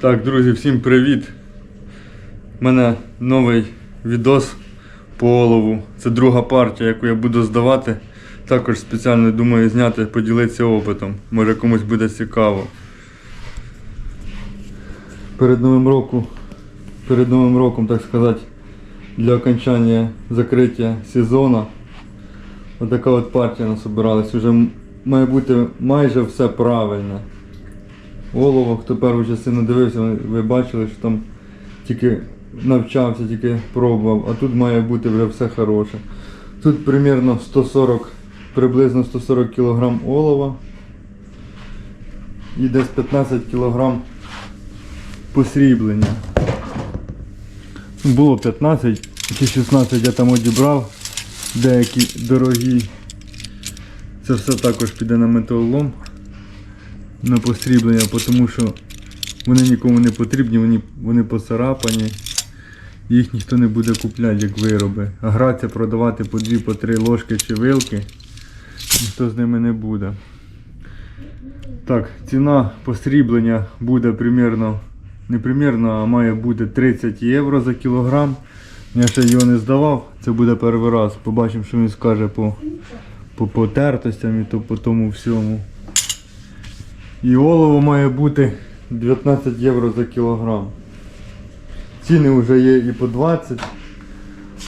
Так, друзі, всім привіт! У мене новий відос по олову. Це друга партія, яку я буду здавати. Також спеціально думаю зняти, поділитися опитом. Може комусь буде цікаво. Перед новим роком, перед новим роком, так сказати, для окончання закриття сезону. Отака от партія насобиралась. Уже м- має бути майже все правильно. Олово, хто першу частину дивився, ви- бачили, що там тільки навчався, тільки пробував, а тут має бути вже все хороше. Тут примерно 140, приблизно 140 кг олова і десь 15 кг посріблення. Було 15 чи 16 я там одібрав, деякі дорогі. Це все також піде на металолом на посріблення, тому що вони нікому не потрібні, вони, вони поцарапані. Їх ніхто не буде купляти як вироби. А гратися продавати по дві, по три ложки чи вилки, ніхто з ними не буде. Так, ціна посріблення буде примерно, не примерно, а має бути 30 євро за кілограм. Я ще його не здавав, це буде перший раз. Побачимо, що він скаже по, по потертостям і то по тому всьому. І олово має бути 19 євро за кілограм. Ціни вже є і по 20.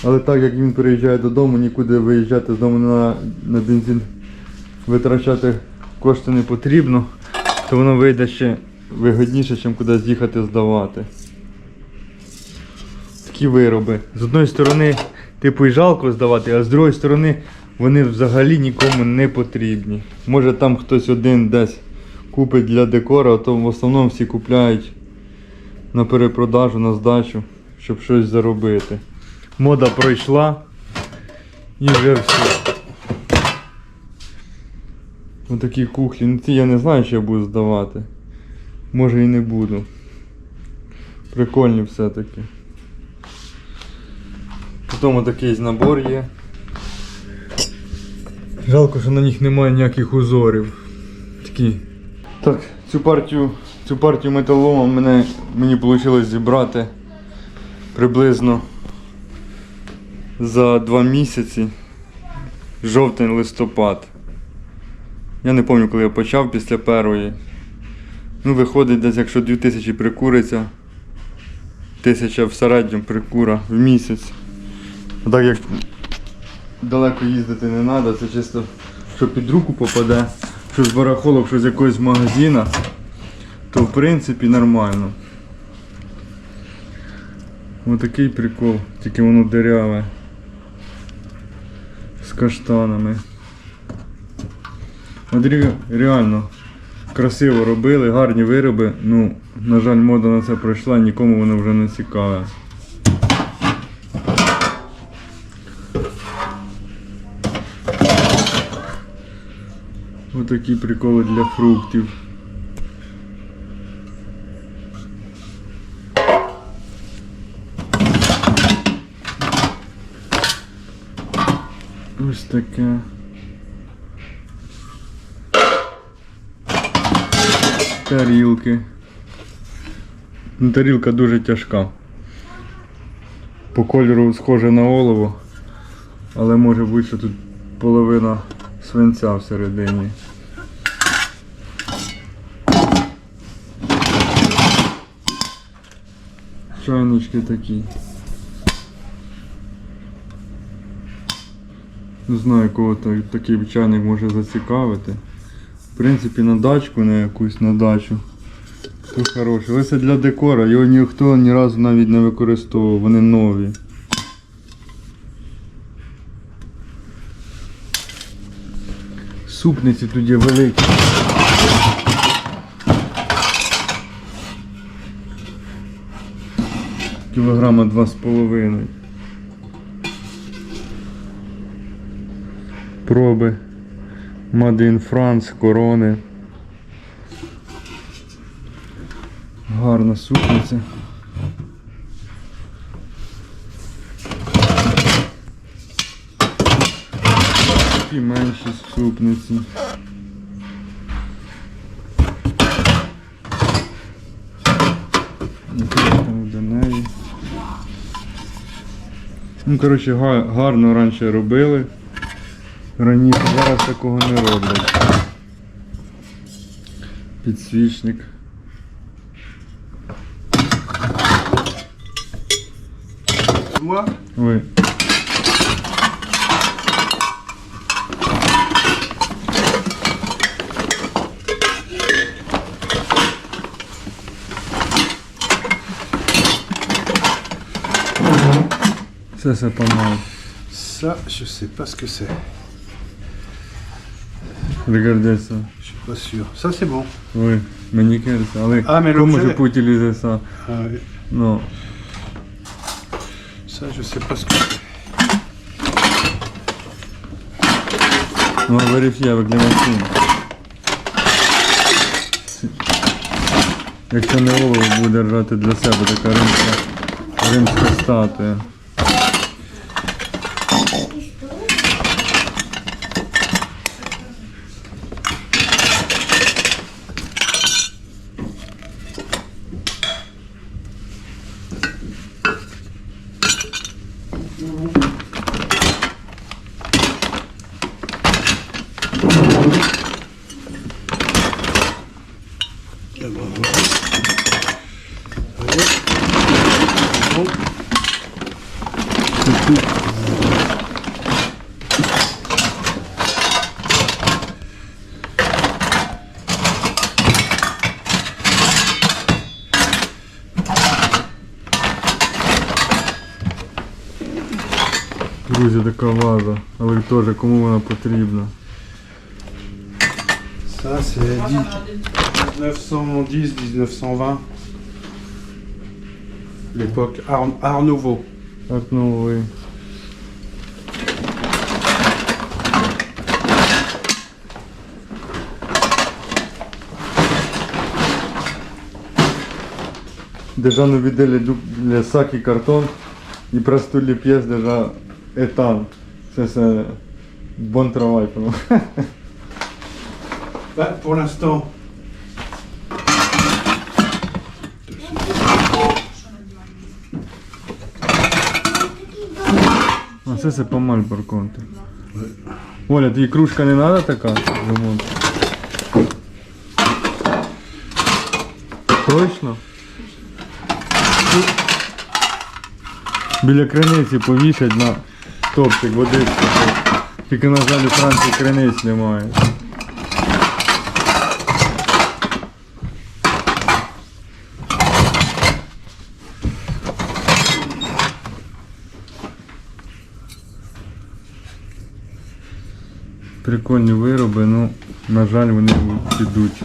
Але так як він приїжджає додому, нікуди виїжджати з дому на, на бензин витрачати кошти не потрібно, то воно вийде ще вигідніше, ніж кудись їхати здавати. Такі вироби. З одної сторони, типу і жалко здавати, а з другої сторони вони взагалі нікому не потрібні. Може там хтось один десь купить для декора, а то в основному всі купляють на перепродажу, на здачу, щоб щось заробити. Мода пройшла і вже все. Отакі кухлі. Ну ці я не знаю, що я буду здавати. Може і не буду. Прикольні все-таки. Потім такий набор є. Жалко, що на них немає ніяких узорів. Такі. Так, цю партію, цю партію металолома мене, мені вийшло зібрати приблизно за два місяці. Жовтень-листопад. Я не пам'ятаю, коли я почав після першої. Ну, виходить десь, якщо 2000 прикуриться, 1000 в середньому прикура в місяць. А так як далеко їздити не треба, це чисто, що під руку попаде, що з барахолок, що з якогось магазина, то в принципі нормально. Отакий прикол, тільки воно диряве. З каштанами. От реально красиво робили, гарні вироби. Ну, на жаль, мода на це пройшла, нікому воно вже не цікаве. Отакі приколи для фруктів. Ось таке. Тарілки. Ну, тарілка дуже тяжка. По кольору схоже на олово, але може бути, що тут половина свинця всередині. Чайнички такі. Не знаю, кого та- такий чайник може зацікавити. В принципі, на дачку, на якусь на дачу. То хороше. Але це для декора, його ніхто ні разу навіть не використовував, вони нові. Супниці тут є великі. Кілограма два з половиною. Проби. In France, корони. Гарна супниця. І менші супниці. Ну, коротше, гарно раніше робили. Раніше зараз такого не роблять. Підсвічник. Moi Ça, c'est pas mal. Ça, je sais pas ce que c'est. Regardez ça. Je suis pas sûr. Ça, c'est bon. Oui, mais nickel ça. Але Ah, mais comment je l'objet- peux utiliser ça Ah, oui. Non. Ça, je sais pas ce que c'est. On va vérifier avec les machines. Якщо не олово буде держати для себе така римська, римська статуя. Thank you. Друзі, така ваза, але теж кому вона потрібна. Ça, c'est 1910-1920. L'époque Art, Art Nouveau. Артновий. Déjà nous vider les, dou- les sacs et cartons et presque toutes les pièces déjà étanches. Ça c'est bon travail pour l'instant, А це mal par contre. Оля, тобі кружка не надо така? Ремонт. Точно? Біля криниці повісять на топчик водички. Тільки на жаль у Франції криниць немає. Прикольні вироби, ну, на жаль, вони підуть.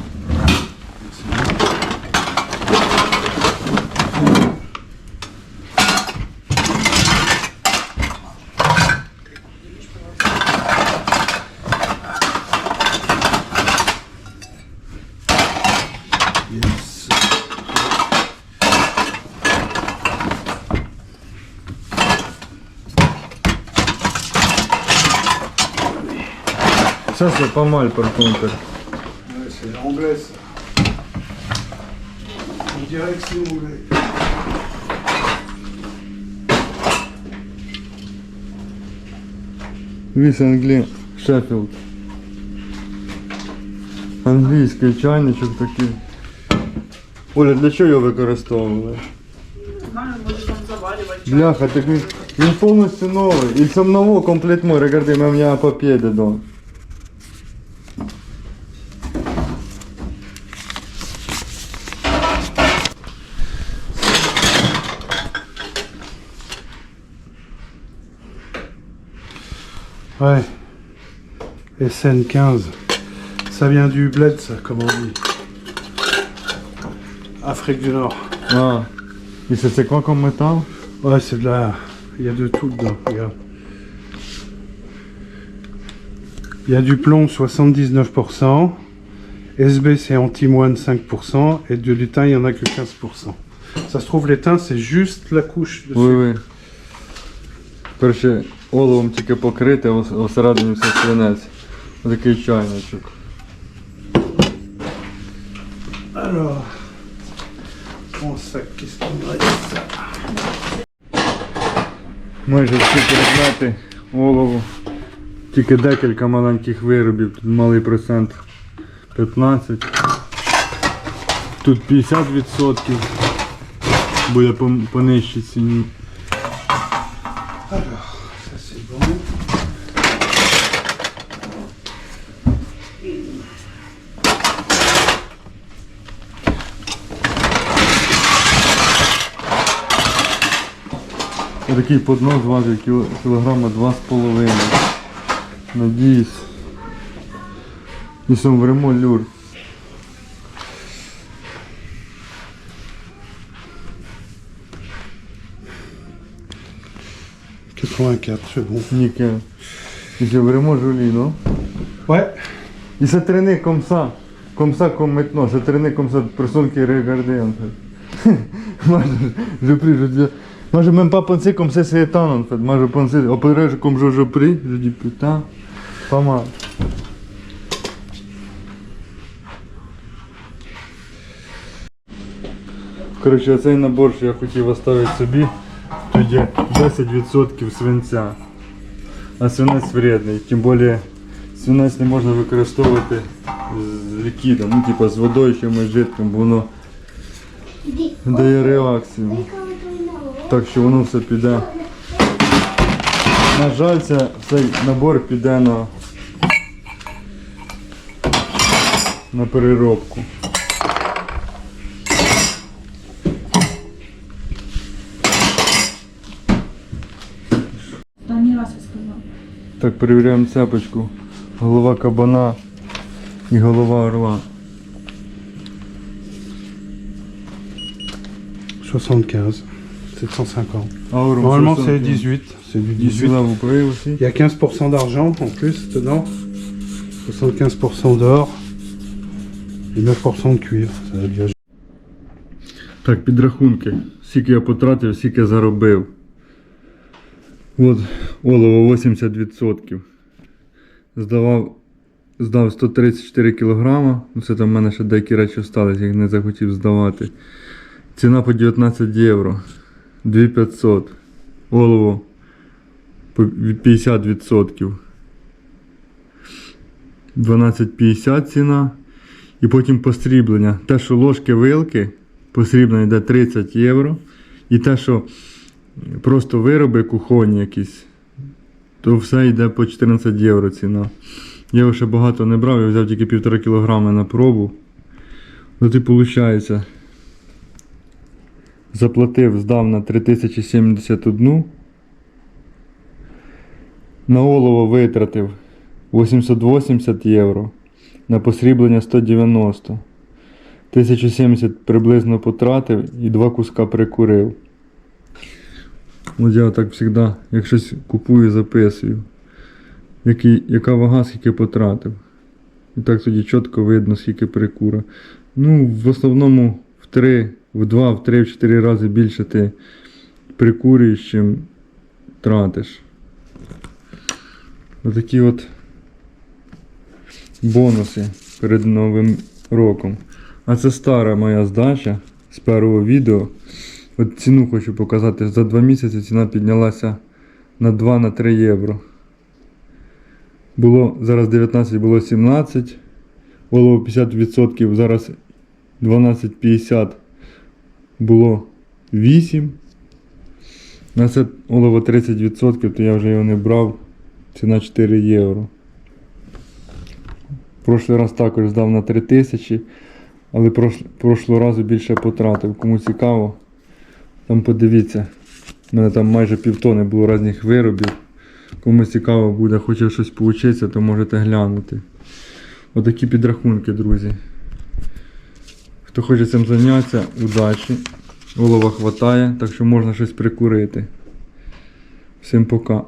Ça c'est pas mal par contre. Ouais, c'est l'anglais, ça. On dirait que c'est anglais. Віс Англі, Шеффілд. Англійський чайничок такий. Оля, для чого його використовували? Знаю, може там завалювати. Бляха, так він, він повністю новий. І це нового комплект мой, même il y a un Ouais. SN15. Ça vient du bled, ça, comme on dit. Afrique du Nord. Ah. Et ça, c'est quoi comme métal? Ouais, c'est de la... Il y a de tout dedans, regarde. Il y a du plomb 79%, SB c'est antimoine 5%, et de l'étain il n'y en a que 15%. Ça se trouve l'étain c'est juste la couche dessus. Oui, oui. Perché. Оловом тільки покрите, осередині все свинець. Отакий чайничок. Me reste майже всі предмети олову. Тільки декілька маленьких виробів, тут малий процент 15. Тут 50% буде по, по нижчій ціні. Ça c'est bon. Такий поднос важить кіло- кілограма 2,5. Надіюсь. І sombremo люр. 84, c'est bon. Nickel. І sombremo жулі, ну? Ouais. Et ça traînait comme ça. Comme ça, comme maintenant. Ça traînait comme ça. Personne qui regardait en fait. moi, je, je prie, je dis. Moi, je même pas pensé comme ça, c'est étonnant en fait. Moi, je pensais, après, je- comme je, je prie, je dis putain, pas mal. Коротше, цей набор, що я хотів оставити собі, тут є 10% свинця. А свинець вредний, тим більше свинець не можна використовувати з лікідом, ну типа з водою чимось жидким, бо воно дає реакцію. Так що воно все піде. На жаль, це, цей набор піде на, на переробку. Так, перевіряємо цепочку. Голова кабана і голова орла. 75. 750. А орел Normalement, c'est 18. C'est du 18. Celui-là, vous pouvez aussi Il y a 15% d'argent en plus dedans. 75% d'or. Et 9% de cuivre. Ça va bien. Так, підрахунки. Скільки я потратив, скільки заробив. От, олово 80%. Здавав, здав 134 кг. Ну, це там в мене ще деякі речі остались, їх не захотів здавати. Ціна по 19 євро. 2500. Олово по 50%. 12,50 ціна. І потім посріблення. Те, що ложки вилки, посріблення йде 30 євро. І те, що просто вироби кухонні якісь, то все йде по 14 євро ціна. Я його ще багато не брав, я взяв тільки 1,5 кг на пробу. От і виходить. Заплатив, здав на 3071. На олово витратив 880 євро. На посріблення 190. 1070 приблизно потратив і два куска прикурив. От я так завжди, як щось купую, записую. Який, яка вага, скільки потратив. І так тоді чітко видно, скільки прикура. Ну, в основному в 3, в 2, в 3, в 4 рази більше ти прикурюєш, чим тратиш. Отакі от бонуси перед новим роком. А це стара моя здача з першого відео. От ціну хочу показати. За 2 місяці ціна піднялася на 2-3 євро. Було зараз 19, було 17. Олово 50%, зараз 12,50 було 8. На це олово 30%, то я вже його не брав. Ціна 4 євро. Прошлий раз також здав на 3000, але прош, прошлого разу більше потратив. Кому цікаво, там подивіться. У мене там майже півтони було різних виробів. Кому цікаво буде, хоче щось поучитися, то можете глянути. Отакі підрахунки, друзі. Хто хоче цим зайнятися, удачі. Голова хватає, так що можна щось прикурити. Всім пока.